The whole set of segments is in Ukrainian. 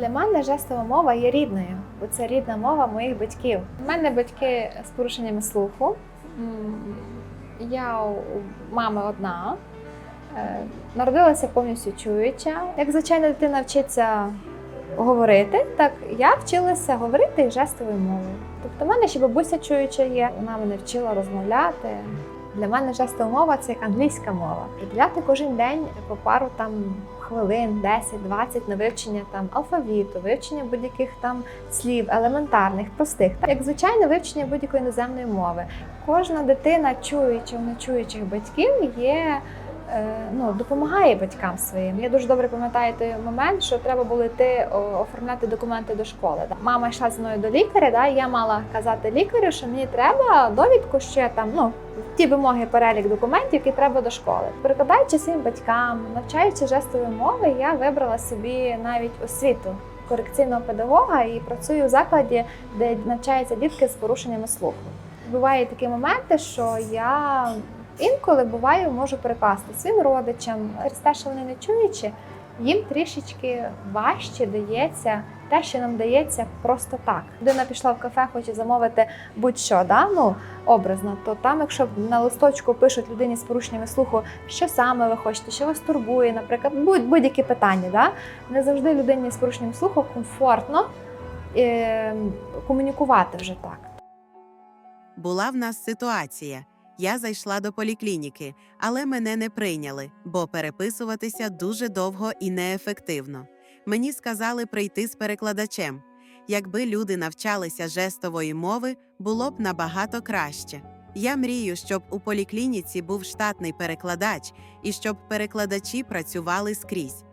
Для мене жестова мова є рідною, бо це рідна мова моїх батьків. У мене батьки з порушеннями слуху. Я мами одна. Е, Народилася повністю чуюча. Як звичайна дитина вчиться говорити, так я вчилася говорити жестовою мовою. Тобто, в мене ще бабуся чуюча є, вона мене вчила розмовляти. Для мене жестова мова це як англійська мова. Приділяти кожен день по пару там хвилин, 10-20 на вивчення там алфавіту, вивчення будь-яких там слів, елементарних, простих, так як звичайне вивчення будь-якої іноземної мови. Кожна дитина, чуючи, в нечуючих батьків, є. Е, Ну, допомагає батькам своїм. Я дуже добре пам'ятаю той момент, що треба було йти оформляти документи до школи. Мама йшла зі мною до лікаря, да, і я мала казати лікарю, що мені треба довідку ще там, ну, ті вимоги, перелік документів, які треба до школи. Перекладаючи своїм батькам, навчаючи жестової мови, я вибрала собі навіть освіту корекційного педагога і працюю в закладі, де навчаються дітки з порушеннями слуху. Бувають такі моменти, що я інколи буваю, можу перекласти своїм родичам, через те, що вони не чуючи, їм трішечки важче дається те, що нам дається просто так. Людина пішла в кафе, хоче замовити будь-що, да? ну, образно, то там, якщо на листочку пишуть людині з порушеннями слуху, що саме ви хочете, що вас турбує, наприклад, будь- будь-які питання, да? не завжди людині з порушенням слуху комфортно е, комунікувати вже так. Була в нас ситуація. Я зайшла до поліклініки, але мене не прийняли, бо переписуватися дуже довго і неефективно. Мені сказали прийти з перекладачем. Якби люди навчалися жестової мови, було б набагато краще. Я мрію, щоб у поліклініці був штатний перекладач і щоб перекладачі працювали скрізь.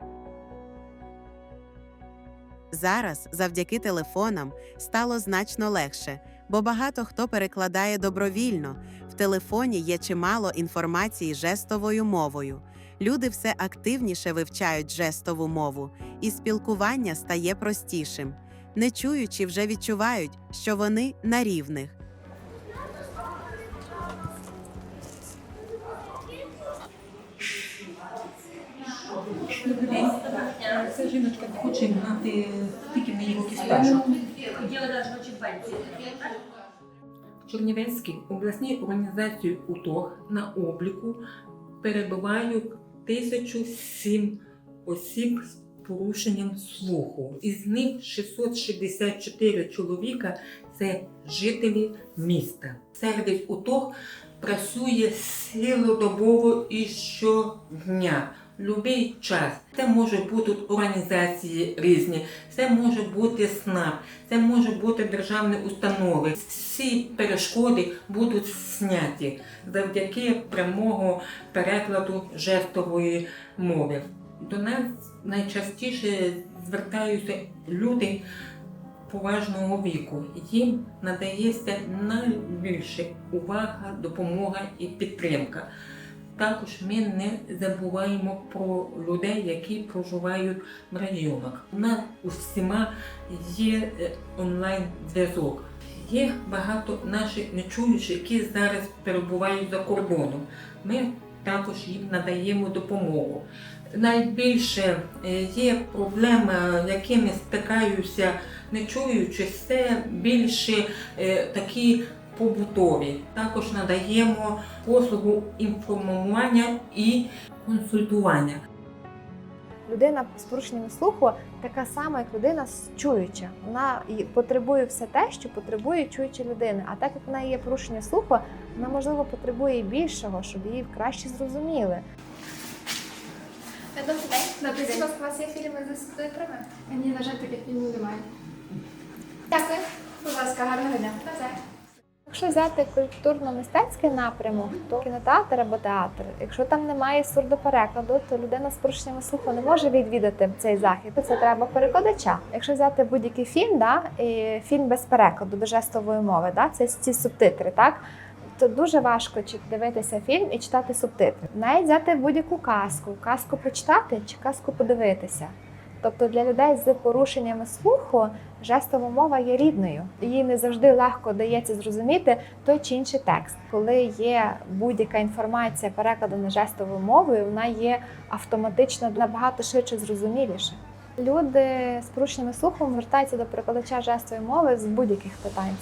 Зараз, завдяки телефонам, стало значно легше, бо багато хто перекладає добровільно. В телефоні є чимало інформації жестовою мовою. Люди все активніше вивчають жестову мову, і спілкування стає простішим. Нечуючі вже відчувають, що вони на рівних. Ця жіночка хоче років стажу. В Чернівецькій обласній організації УТОГ на обліку перебувають 1007 осіб з порушенням слуху. Із них 664 чоловіка це жителі міста. Сервіс УТОГ працює цілодобово і щодня. Любий час. Це можуть бути організації різні, це може бути СНАП, це може бути державні установи. Всі перешкоди будуть зняті завдяки прямого перекладу жестової мови. До нас найчастіше звертаються люди поважного віку. Їм надається найбільше увага, допомога і підтримка. Також ми не забуваємо про людей, які проживають в районах. У нас усіма є е, онлайн-зв'язок. Є багато наших нечуючих, які зараз перебувають за кордоном. Ми також їм надаємо допомогу. Найбільше е, є проблеми, якими стикаються нечуючі, це більше е, такі побутові. Також надаємо послугу інформування і консультування. Людина з порушеннями слуху така сама, як людина чуюча. Вона потребує все те, що потребує чуюча людина. А так як в неї є порушення слуху, вона можливо потребує більшого, щоб її краще зрозуміли. Добрий день. Добрий день. у вас є фільми з субтитрами? Ні, на жаль, таких фільмів немає. Дякую. Будь ласка, гарного дня. Якщо взяти культурно-мистецький напрямок, то кінотеатр або театр. Якщо там немає сурдоперекладу, то людина з порушеннями слуху не може відвідати цей захід. Це треба перекладача. Якщо взяти будь-який фільм, да, і фільм без перекладу до жестової мови, да, це ці субтитри, так. То дуже важко дивитися фільм і читати субтитри. Навіть взяти будь-яку казку, казку почитати чи казку подивитися. Тобто для людей з порушеннями слуху жестова мова є рідною. Їй не завжди легко дається зрозуміти той чи інший текст. Коли є будь-яка інформація перекладена жестовою мовою, вона є автоматично набагато швидше зрозуміліше. Люди з порушеннями слуху звертаються до перекладача жестової мови з будь-яких питань.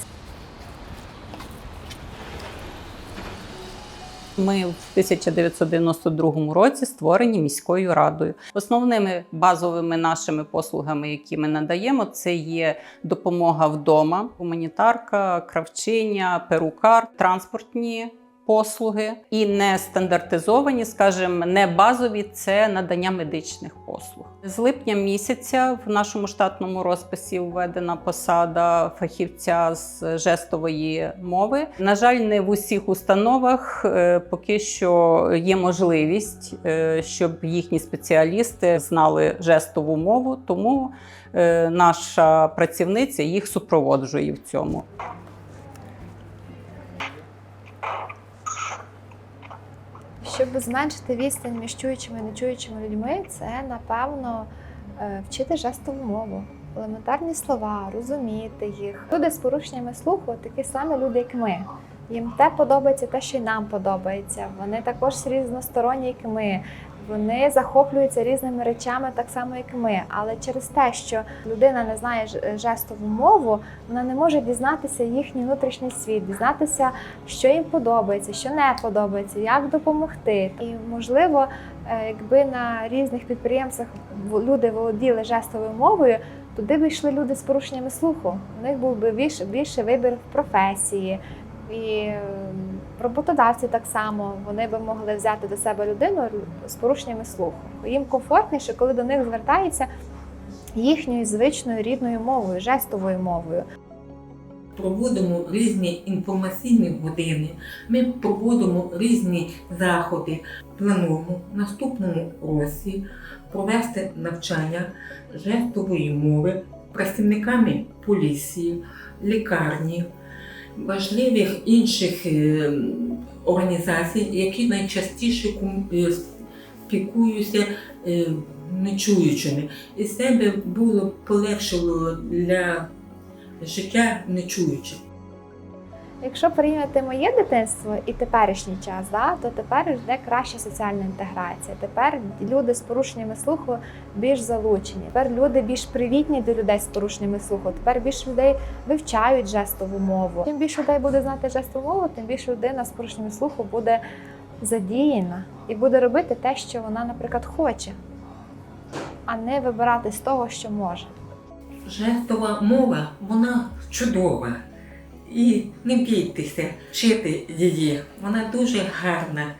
Ми в 1992 році створені міською радою. Основними базовими нашими послугами, які ми надаємо, це є допомога вдома, гуманітарка, кравчиня, перукар, транспортні. Послуги і не стандартизовані, скажімо, не базові це надання медичних послуг. З липня місяця в нашому штатному розписі введена посада фахівця з жестової мови. На жаль, не в усіх установах е, поки що є можливість, е, щоб їхні спеціалісти знали жестову мову, тому е, наша працівниця їх супроводжує в цьому. Щоб зменшити відстань між чуючими і нечуючими людьми, це напевно е, вчити жестову мову, елементарні слова, розуміти їх. Люди з порушеннями слуху такі самі люди, як ми. Їм те подобається, те, що й нам подобається. Вони також різносторонні, як ми. Вони захоплюються різними речами, так само, як ми. Але через те, що людина не знає ж- жестову мову, вона не може дізнатися їхній внутрішній світ, дізнатися, що їм подобається, що не подобається, як допомогти. І можливо, е, якби на різних підприємствах люди володіли жестовою мовою, туди б йшли люди з порушеннями слуху. У них був би більше, більше вибір в професії. І е, роботодавці так само вони би могли взяти до себе людину з порушеннями слуху. Їм комфортніше, коли до них звертаються їхньою звичною рідною мовою, жестовою мовою. Проводимо різні інформаційні години. Ми проводимо різні заходи. Плануємо в наступному році провести навчання жестової мови працівниками поліції, лікарні, важливих інших е, організацій, які найчастіше спікуються е, спілкуються е, нечуючими. І це було полегшило для життя нечуючих. Якщо порівняти моє дитинство і теперішній час, да, то тепер йде краща соціальна інтеграція. Тепер люди з порушеннями слуху більш залучені. Тепер люди більш привітні до людей з порушеннями слуху. Тепер більше людей вивчають жестову мову. Чим більше людей буде знати жестову мову, тим більше людина з порушеннями слуху буде задіяна і буде робити те, що вона, наприклад, хоче, а не вибирати з того, що може. Жестова мова, вона чудова. І не бійтеся вчити її. Вона дуже гарна.